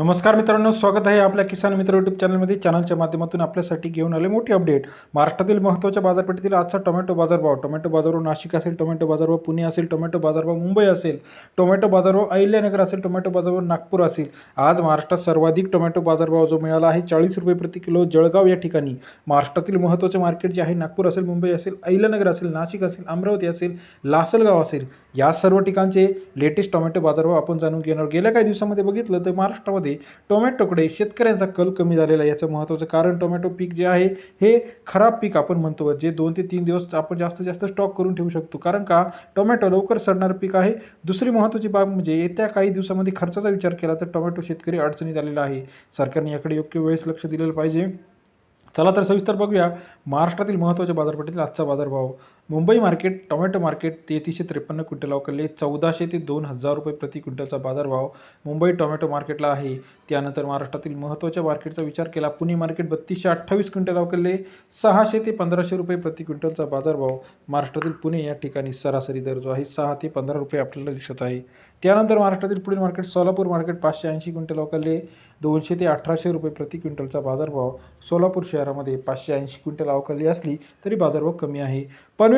नमस्कार मित्रांनो स्वागत आहे आपल्या किसान मित्र यूट्यूब चॅनलमध्ये चॅनलच्या माध्यमातून आपल्यासाठी घेऊन आले मोठी अपडेट महाराष्ट्रातील महत्त्वाच्या बाजारपेठेतील आजचा टोमॅटो बाजारभाव. टोमॅटो बाजारभाव नाशिक असेल टोमॅटो बाजारभाव पुणे असेल टोमॅटो बाजारभाव मुंबई असेल टोमॅटो बाजारभाव अहिल्यानगर असेल टोमॅटो बाजारभाव नागपूर असेल. आज महाराष्ट्रात सर्वाधिक टोमॅटो बाजारभाव जो मिळाला आहे चाळीस रुपये प्रति किलो जळगाव या ठिकाणी. महाराष्ट्रातील महत्त्वाचे मार्केट जे आहे नागपूर असेल मुंबई असेल अहिल्यानगर असेल नाशिक असेल अमरावती असेल लासलगाव असेल. या सर्व ठिकाणचे लेटेस्ट टोमॅटो बाजारभाव आपण जाणून घेणार. गेल्या काही दिवसामध्ये बघितलं तर महाराष्ट्रामध्ये टोमॅटोकडे शेतकऱ्यांचा कल कमी झालेला आहे. याचं महत्त्वाचं कारण टोमॅटो पीक जे आहे हे खराब पीक आपण म्हणतो. जे दोन ते तीन दिवस आपण जास्तीत जास्त स्टॉक करून ठेवू शकतो. कारण का? टोमॅटो लवकर सडणारं पीक आहे. दुसरी महत्त्वाची बाब म्हणजे येत्या काही दिवसामध्ये खर्चाचा विचार केला तर टोमॅटो शेतकरी अडचणीत आलेला आहे. सरकारने याकडे योग्य वेळेस लक्ष दिलेलं पाहिजे. चला तर सविस्तर बघूया महाराष्ट्रातील महत्त्वाच्या बाजारपेठेतील आजचा बाजारभाव. मुंबई मार्केट टोमॅटो मार्केट तेहतीसशे त्रेपन्न क्विंटल अवकलले चौदाशे ते दोन हजार रुपये प्रति क्विंटलचा बाजारभाव मुंबई टोमॅटो मार्केटला आहे. त्यानंतर महाराष्ट्रातील महत्त्वाच्या मार्केटचा विचार केला. पुणे मार्केट बत्तीसशे अठ्ठावीस क्विंटल अवकलले सहाशे ते पंधराशे रुपये प्रति क्विंटलचा बाजारभाव महाराष्ट्रातील पुणे या ठिकाणी सरासरी दर जो आहे सहा ते पंधरा रुपये आपल्याला दिसत आहे. त्यानंतर महाराष्ट्रातील पुढील मार्केट सोलापूर मार्केट पाचशे ऐंशी क्विंटल अवकलले दोनशे ते अठराशे रुपये प्रति क्विंटलचा बाजारभाव सोलापूर शहरामध्ये पाचशे ऐंशी क्विंटल अवकाली असली तरी बाजारभाव कमी आहे.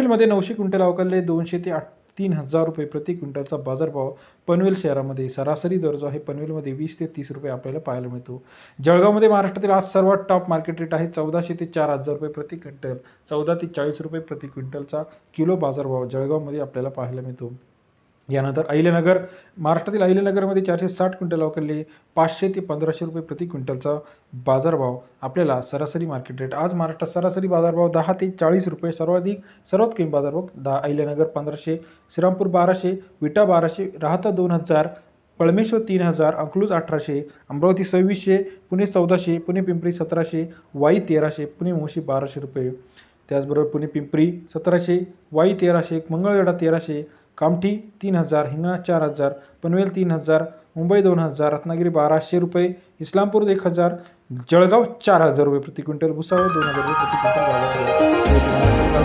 पनवेलमध्ये नऊशे क्विंटल अवकालले दोनशे ते आठ तीन हजार रुपये प्रति क्विंटलचा बाजारभाव पनवेल शहरामध्ये. सरासरी दर जो आहे पनवेलमध्ये वीस ते तीस रुपये आपल्याला पाहायला मिळतो. जळगावमध्ये महाराष्ट्रातील आज सर्वात टॉप मार्केट रेट आहे चौदाशे ते चार हजार रुपये प्रति क्विंटल. चौदा ते चाळीस रुपये प्रति क्विंटलचा किलो बाजारभाव जळगावमध्ये आपल्याला पाहायला मिळतो. यानंतर अहिल्यानगर महाराष्ट्रातील अहिल्यानगरमध्ये चारशे साठ क्विंटल अवकलले पाचशे ते पंधराशे रुपये प्रति क्विंटलचा बाजारभाव आपल्याला सरासरी मार्केट रेट आज महाराष्ट्रात सरासरी बाजारभाव दहा ते चाळीस रुपये सर्वाधिक सर्वात कमी बाजारभाव दहा अहिल्यानगर पंधराशे श्रीरामपूर बाराशे विटा बाराशे राहता दोन हजार पळमेश्वर तीन हजार अकलूज अठराशे अमरावती सव्वीसशे पुणे चौदाशे पुणे पिंपरी सतराशे वाई तेराशे पुणे मुशी बाराशे रुपये. त्याचबरोबर पुणे पिंपरी सतराशे वाई तेराशे मंगळवेढा तेराशे कामठी तीन हजार हिंगणा चार हजार पनवेल तीन हजार मुंबई दोन हजार रत्नागिरी बाराशे रुपये इस्लामपूर एक हजार जळगाव चार हजार रुपये प्रति क्विंटल भुसावळ दोन हजार रुपये प्रति क्विंटल